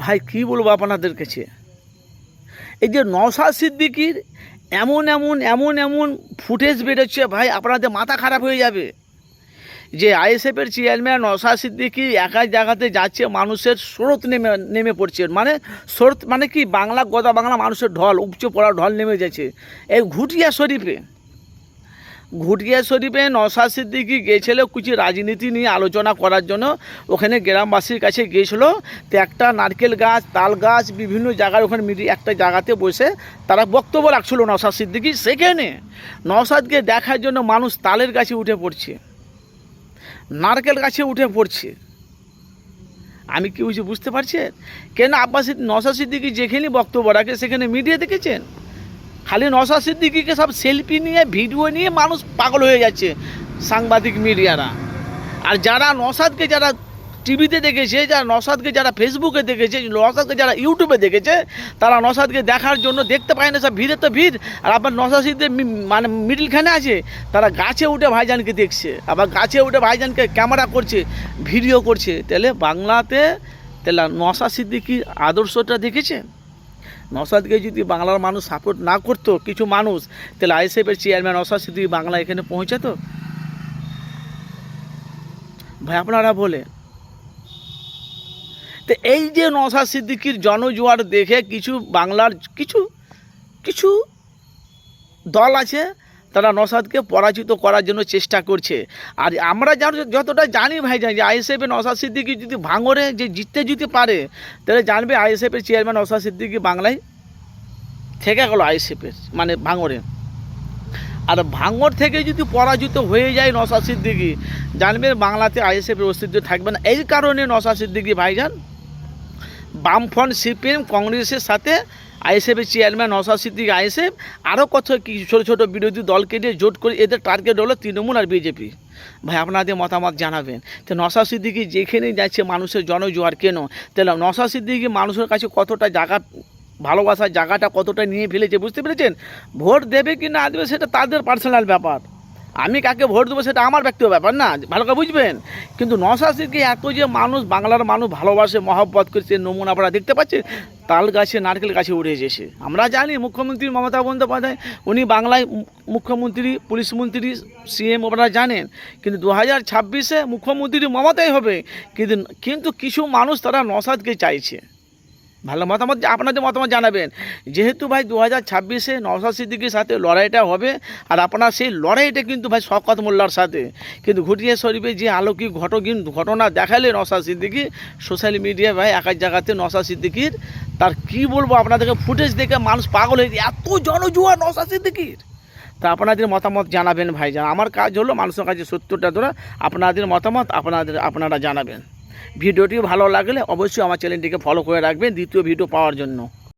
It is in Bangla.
ভাই, কি বলব আপনাদের কাছে এই যে নওশাদ সিদ্দিকির এমন এমন এমন এমন ফুটেজ বেরোচ্ছে, ভাই, আপনাদের মাথা খারাপ হয়ে যাবে। যে আইএসএফের চেয়ারম্যান নওশাদ সিদ্দিকি একা জায়গাতে যাচ্ছে, মানুষের স্রোত নেমে নেমে পড়ছে। মানে স্রোত মানে কি? বাংলা গোদা বাংলা মানুষের ঢল, উপচে পড়া ঢল নেমে যাচ্ছে। এই ঘুটিয়া শরীফে ঘুটিয়া শরীফে নওশাদ সিদ্দিকি গিয়েছিল কিছু রাজনীতি নিয়ে আলোচনা করার জন্য। ওখানে গ্রামবাসীর কাছে গিয়েছিল। তো একটা নারকেল গাছ, তাল গাছ, বিভিন্ন জায়গায় ওখানে মিডিয়া একটা জায়গাতে বসে তারা বক্তব্য রাখছিল নওশাদ সিদ্দিকি। সেখানে নওশাদকে দেখার জন্য মানুষ তালের গাছে উঠে পড়ছে। নারকেল গাছে উঠে পড়ছে। আমি কি বুঝি বুঝতে পারছেন কেন আব্বাস নওশাদ সিদ্দিকি যেখানে বক্তব্য রাখে, সেখানে মিডিয়া দেখেছেন? খালি নওশাদ সিদ্দিকিকে সব সেলফি নিয়ে ভিডিও নিয়ে মানুষ পাগল হয়ে যাচ্ছে সাংবাদিক মিডিয়ারা। আর যারা নসাদকে যারা টিভিতে দেখেছে, যারা নসাদকে যারা ফেসবুকে দেখেছে নসাদকে যারা ইউটিউবে দেখেছে, তারা নসাদকে দেখার জন্য দেখতে পায় না, সব ভিড়ে তো ভিড়। আর সিদ্দিক মি- মানে মিডিলখানে আছে, তারা গাছে উঠে ভাইজানকে দেখছে। আবার গাছে উঠে ভাইজানকে ক্যামেরা করছে ভিডিও করছে। তাহলে বাংলাতে, তাহলে নওশাদ সিদ্দিকির আদর্শটা দেখেছেন? নসাদকে যদি বাংলার মানুষ সাপোর্ট না করতো, কিছু মানুষ, তাহলে আইএসএফের চেয়ারম্যান নসাদ সিদ্দিকি বাংলা এখানে পৌঁছাতো? ভাই, আপনারা বলে। তো এই যে নসাদ সিদ্দিকির জনজোয়ার দেখে কিছু বাংলার, কিছু কিছু দল আছে তারা নসাদকে পরাজিত করার জন্য চেষ্টা করছে। আর আমরা যার- যতটা জানি ভাই, জানি যে আইএসএফের নসাদ সিদ্দিকি যদি ভাঙরে যে জিততে যদি পারে, তাহলে জানবে আইএসএফের চেয়ারম্যান নসাদ সিদ্দিকি বাংলায় থেকে গেল আইএসএফের মানে ভাঙরে আর ভাঙর থেকে যদি পরাজিত হয়ে যায় নসাদ সিদ্দিকি, জানবে বাংলাতে আইএসএফের অস্তিত্ব থাকবে না। এই কারণে নসাদ সিদ্দিকি ভাইজান বামফ্রন্ট সিপিএম কংগ্রেসের সাথে আইএসএফের চেয়ারম্যান নসাদ সিদ্দিকি, আইএসএফ, আরও কত ছোটো ছোটো বিরোধী দলকে নিয়ে জোট করে এদের টার্গেট হলো তৃণমূল আর বিজেপি ভাই, আপনাদের মতামত জানাবেন। তো নসাদ সিদ্দিকি যেখানেই যাচ্ছে মানুষের জনজোয়ার কেন? তাহলে নসাদ সিদ্দিকি মানুষের কাছে কতটা জায়গা, ভালোবাসার জায়গাটা কতটা নিয়ে ফেলেছে বুঝতে পেরেছেন? ভোট দেবে কি না দেবে সেটা তাদের পার্সোনাল ব্যাপার। আমি কাকে ভোট দেবো সেটা আমার ব্যক্তিগত ব্যাপার না, ভালো করে বুঝবেন। কিন্তু নশাশিকে এত যে মানুষ, বাংলার মানুষ ভালোবাসে, মহব্বত করছে নমুনা আপনারা দেখতে পাচ্ছেন, তাল গাছে, নারকেল গাছে উড়ে এসেছে। আমরা জানি মুখ্যমন্ত্রী মমতা বন্দ্যোপাধ্যায়, উনি বাংলায় মুখ্যমন্ত্রী, পুলিশ মন্ত্রী, সিএম আপনারা জানেন। কিন্তু দু হাজার ছাব্বিশে মুখ্যমন্ত্রী মমতাই হবে। কিন্তু কিন্তু কিছু মানুষ তারা নসাদকে চাইছে। ভালো মতামত আপনাদের মতামত জানাবেন। যেহেতু ভাই দু হাজার ছাব্বিশে নওশাদ সিদ্দিকির সাথে লড়াইটা হবে, আর আপনার সেই লড়াইটা কিন্তু ভাই শওকত মোল্লার সাথে। কিন্তু ঘুটিয়া শরীফে যে আলোকিক ঘটকিন ঘটনা দেখালে নওশাদ সিদ্দিকি, সোশ্যাল মিডিয়ায় ভাই একার জায়গাতে নওশাদ সিদ্দিকির, তার কি বলব আপনাদেরকে ফুটেজ দেখে মানুষ পাগল হয়ে এত জনজুয়া নওশাদ সিদ্দিকির। তা আপনাদের মতামত জানাবেন ভাই জান আমার কাজ হলো মানুষের কাছে সত্যটা ধরা। আপনাদের মতামত আপনাদের আপনারা জানাবেন। ভিডিওটি ভালো লাগলে অবশ্যই আমার চ্যানেলটিকে ফলো করে রাখবেন দ্বিতীয় ভিডিও পাওয়ার জন্য।